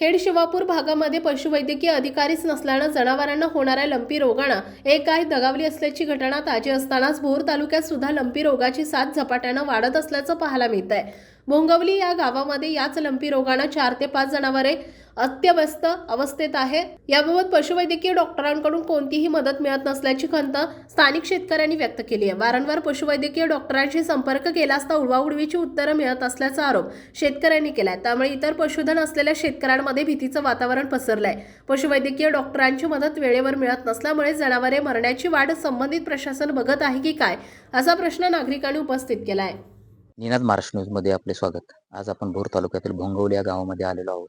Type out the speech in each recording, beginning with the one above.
खेड शिवापूर भागामध्ये पशुवैद्यकीय अधिकारीच नसल्यानं जनावरांना होणाऱ्या लंपी रोगानं एक गाय दगावली असल्याची घटना ताजी असतानाच भोर तालुक्यात सुद्धा लंपी रोगाची साथ झपाट्यानं वाढत असल्याचं पाहायला मिळत आहे भोंगवली या गावामध्ये याच लंपी रोगानं चार ते पाच जनावरे अत्यवस्थ अवस्थेत आहे. याबाबत पशुवैद्यकीय डॉक्टरांकडून कोणतीही मदत मिळत नसल्याची खंत स्थानिक शेतकऱ्यांनी व्यक्त केली आहे. वारंवार पशुवैद्यकीय डॉक्टरांशी संपर्क केला असता उडवाउडवीची उत्तरं मिळत असल्याचा आरोप शेतकऱ्यांनी केला आहे त्यामुळे इतर पशुधन असलेल्या शेतकऱ्यांमध्ये भीतीचं वातावरण पसरलंय. पशुवैद्यकीय डॉक्टरांची मदत वेळेवर मिळत नसल्यामुळे जनावरे मरण्याची वाढ संबंधित प्रशासन बघत आहे की काय? असा प्रश्न नागरिकांनी उपस्थित केलाय. निनाद महाराष्ट्र न्यूजमध्ये आपले स्वागत. आज आपण भोर तालुक्यातील भोंगवली या गावामध्ये आलेलो आहोत.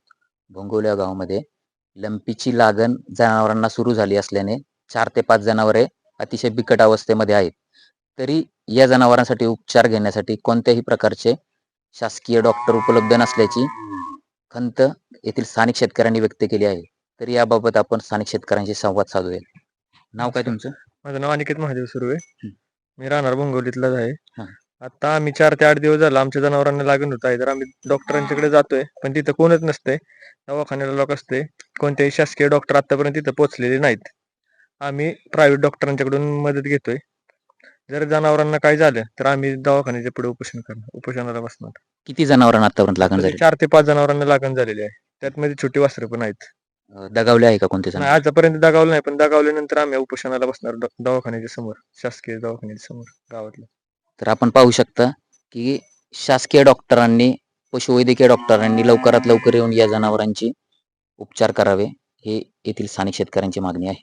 भोंगवली या गावामध्ये. लंपीची लागण जनावरांना सुरू झाली असल्याने चार ते पाच जनावरे अतिशय बिकट अवस्थेमध्ये आहेत. तरी या जनावरांसाठी उपचार घेण्यासाठी कोणत्याही प्रकारचे शासकीय डॉक्टर उपलब्ध नसल्याची खंत येथील स्थानिक शेतकऱ्यांनी व्यक्त केली आहे. तरी याबाबत आपण स्थानिक शेतकऱ्यांशी संवाद साधूया. नाव काय तुमचं? माझं नाव अनिकेत महादेव सुर्वे. मी राहणार भोंगवलीतलाच आहे. आता आम्ही चार ते आठ दिवस झाला आमच्या जनावरांना लागण होत आहे. तर आम्ही डॉक्टरांच्याकडे जातोय पण तिथं कोणच नसते. दवाखान्याला लोक असते. कोणत्याही शासकीय डॉक्टर आतापर्यंत तिथं पोहोचलेले नाहीत. आम्ही प्रायव्हेट डॉक्टरांच्याकडून मदत घेतोय. जर जनावरांना काय झालं तर आम्ही दवाखान्याच्या पुढे उपोषण करणार उपोषणाला बसणार. किती जनावरांना आतापर्यंत लागण झाली चार ते पाच जनावरांना लागण झालेली आहे. त्यात मध्ये छोटी वासरं पण आहेत. अं, दगावले आहे का कोणते नाही आतापर्यंत दगावलं नाही पण दगावल्यानंतर आम्ही उपोषणाला बसणार ड- दवाखान्याच्या समोर शासकीय दवाखान्याच्या समोर गावातल्या तर आपण पाहू शकता की शासकीय डॉक्टरांनी पशुवैद्यकीय डॉक्टरांनी लवकरात लवकर येऊन या जनावरांची उपचार करावे हे येथील स्थानिक शेतकऱ्यांची मागणी आहे.